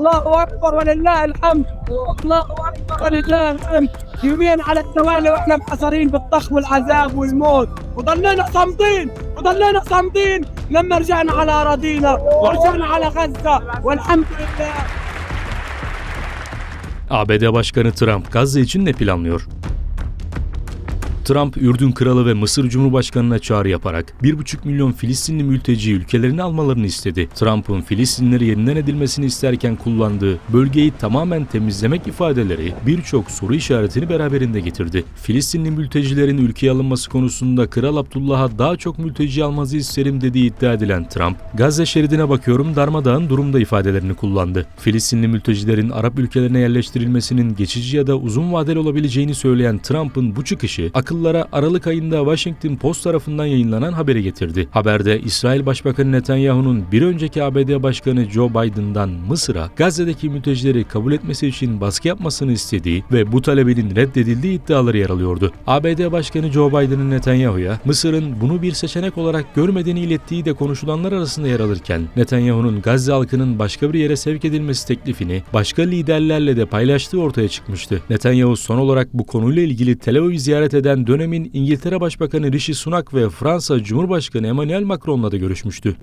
الله أكبر ولله الحمد. الله أكبر ولله الحمد. يومين على التوالي وإحنا محصرين بالطخ والعذاب والموت. وضلينا صامدين. وضلينا صامدين. لما رجعنا على أراضينا ورجعنا على غزة. والحمد لله. ABD Başkanı Trump Gazze için ne planlıyor? Trump, Ürdün Kralı ve Mısır Cumhurbaşkanı'na çağrı yaparak 1,5 milyon Filistinli mülteci ülkelerini almalarını istedi. Trump'ın Filistinlileri yeniden edilmesini isterken kullandığı bölgeyi tamamen temizlemek ifadeleri birçok soru işaretini beraberinde getirdi. Filistinli mültecilerin ülkeye alınması konusunda Kral Abdullah'a daha çok mülteci almazı isterim dediği iddia edilen Trump, Gazze şeridine bakıyorum darmadağın durumda ifadelerini kullandı. Filistinli mültecilerin Arap ülkelerine yerleştirilmesinin geçici ya da uzun vadeli olabileceğini söyleyen Trump'ın bu çıkışı akıllara Aralık ayında Washington Post tarafından yayınlanan haberi getirdi. Haberde İsrail Başbakanı Netanyahu'nun bir önceki ABD Başkanı Joe Biden'dan Mısır'a Gazze'deki mültecileri kabul etmesi için baskı yapmasını istediği ve bu talebinin reddedildiği iddiaları yer alıyordu. ABD Başkanı Joe Biden'ın Netanyahu'ya Mısır'ın bunu bir seçenek olarak görmediğini ilettiği de konuşulanlar arasında yer alırken Netanyahu'nun Gazze halkının başka bir yere sevk edilmesi teklifini başka liderlerle de paylaştığı ortaya çıkmıştı. Netanyahu son olarak bu konuyla ilgili Tel Aviv'i ziyaret eden dönemin İngiltere Başbakanı Rishi Sunak ve Fransa Cumhurbaşkanı Emmanuel Macron'la da görüşmüştü.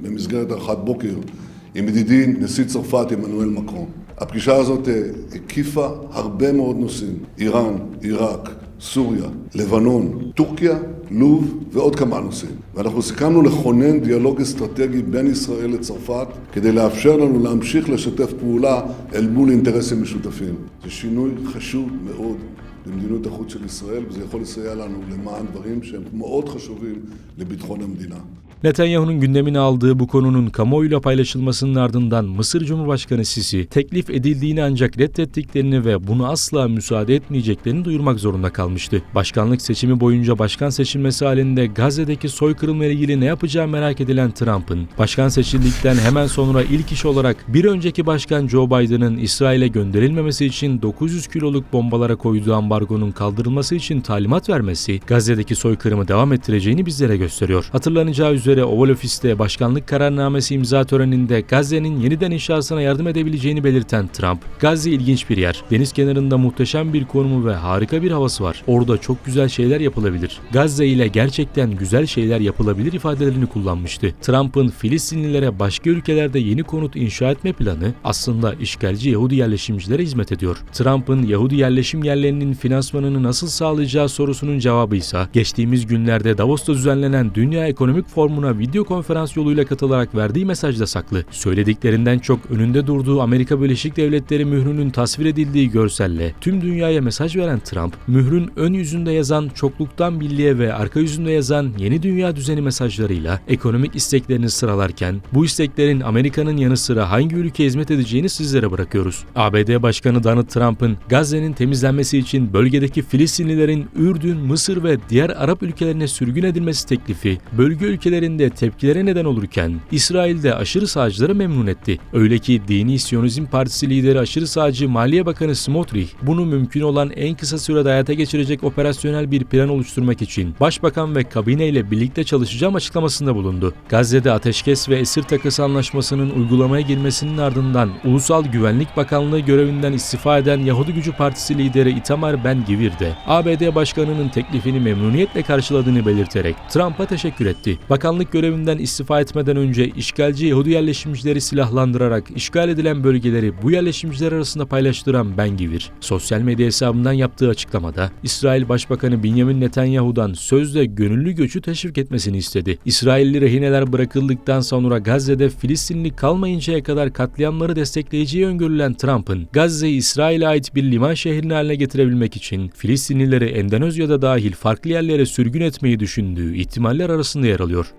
הפגישה הזאת הקיפה הרבה מאוד נושאים, איראן, עיראק, סוריה, לבנון, טורקיה, לוב ועוד כמה נושאים. ואנחנו סיכמנו לכונן דיאלוג אסטרטגי בין ישראל לצרפת כדי לאפשר לנו להמשיך לשתף פעולה אל מול אינטרסים משותפים. זה שינוי חשוב מאוד במדיניות החוץ של ישראל, וזה יכול לסייע לנו למען דברים שהם מאוד חשובים לביטחון המדינה. Netanyahu'nun gündemine aldığı bu konunun kamuoyuyla paylaşılmasının ardından Mısır Cumhurbaşkanı Sisi teklif edildiğini ancak reddettiklerini ve bunu asla müsaade etmeyeceklerini duyurmak zorunda kalmıştı. Başkanlık seçimi boyunca başkan seçilmesi halinde Gazze'deki soykırımla ilgili ne yapacağı merak edilen Trump'ın başkan seçildikten hemen sonra ilk iş olarak bir önceki başkan Joe Biden'ın İsrail'e gönderilmemesi için 900 kiloluk bombalara koyduğu ambargonun kaldırılması için talimat vermesi Gazze'deki soykırımı devam ettireceğini bizlere gösteriyor. Hatırlanacağı üzere Oval Ofis'te başkanlık kararnamesi imza töreninde Gazze'nin yeniden inşasına yardım edebileceğini belirten Trump, Gazze ilginç bir yer. Deniz kenarında muhteşem bir konumu ve harika bir havası var. Orada çok güzel şeyler yapılabilir. Gazze ile gerçekten güzel şeyler yapılabilir ifadelerini kullanmıştı. Trump'ın Filistinlilere başka ülkelerde yeni konut inşa etme planı aslında işgalci Yahudi yerleşimcilere hizmet ediyor. Trump'ın Yahudi yerleşim yerlerinin finansmanını nasıl sağlayacağı sorusunun cevabı ise geçtiğimiz günlerde Davos'ta düzenlenen Dünya Ekonomik Forumu'na video konferans yoluyla katılarak verdiği mesajda saklı. Söylediklerinden çok önünde durduğu Amerika Birleşik Devletleri mührünün tasvir edildiği görselle tüm dünyaya mesaj veren Trump, mührün ön yüzünde yazan çokluktan birliğe ve arka yüzünde yazan yeni dünya düzeni mesajlarıyla ekonomik isteklerini sıralarken bu isteklerin Amerika'nın yanı sıra hangi ülkeye hizmet edeceğini sizlere bırakıyoruz. ABD Başkanı Donald Trump'ın Gazze'nin temizlenmesi için bölgedeki Filistinlilerin Ürdün, Mısır ve diğer Arap ülkelerine sürgün edilmesi teklifi bölge ülkelerinde tepkilere neden olurken İsrail'de aşırı sağcıları memnun etti. Öyle ki Dini Siyonizm Partisi lideri aşırı sağcı Maliye Bakanı Smotrich bunu mümkün olan en kısa sürede hayata geçirecek operasyonel bir plan oluşturmak için Başbakan ve kabineyle birlikte çalışacağım açıklamasında bulundu. Gazze'de ateşkes ve esir takası anlaşmasının uygulamaya girmesinin ardından Ulusal Güvenlik Bakanlığı görevinden istifa eden Yahudi Gücü Partisi lideri Itamar Ben Gvir de ABD Başkanı'nın teklifini memnuniyetle karşıladığını belirterek Trump'a teşekkür etti. Bakanlık görevinden istifa etmeden önce işgalci Yahudi yerleşimcileri silahlandırarak işgal edilen bölgeleri bu yerleşimciler arasında paylaştıran Ben Gvir, sosyal medya hesabından yaptığı açıklamada İsrail Başbakanı Benjamin Netanyahu'dan sözle gönüllü göçü teşvik etmesini istedi. İsrailli rehineler bırakıldıktan sonra Gazze'de Filistinli kalmayıncaya kadar katliamları destekleyeceği öngörülen Trump'ın Gazze'yi İsrail'e ait bir liman şehrine haline getirebilmek için Filistinlileri Endonezya'da dahil farklı yerlere sürgün etmeyi düşündüğü ihtimaller arasında yer alıyor.